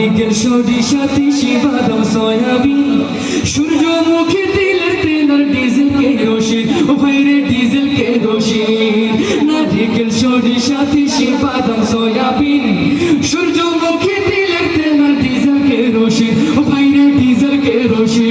নারিকেল, সরিষা, তিসি, বাদাম, সয়াবিন। সূর্য মুখে তেলের তেলের ডিজেল কে রোশে ও ভাইরে ডিজেল কে রোশে বাদাম সয়াবিন সূর্যমুখী তেলের তেল ডিজেল কে রসে ও ভাইরে ডিজেল কে রসে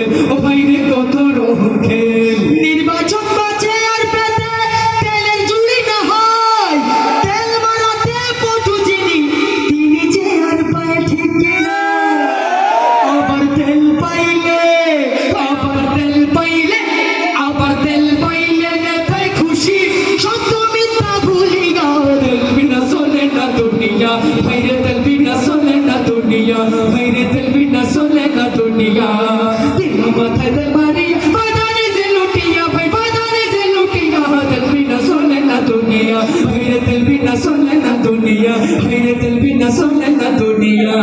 লুটিয়া তেরা মাথায় দে মারি বাদানে যে লুটিয়া ভাই বাদানে যে লুটিয়া। দিল বি না সোলে না দুনিয়া ভাই রে দিল বি না সোলে না দুনিয়া ভাই রে দিল বি না সোলে না দুনিয়া।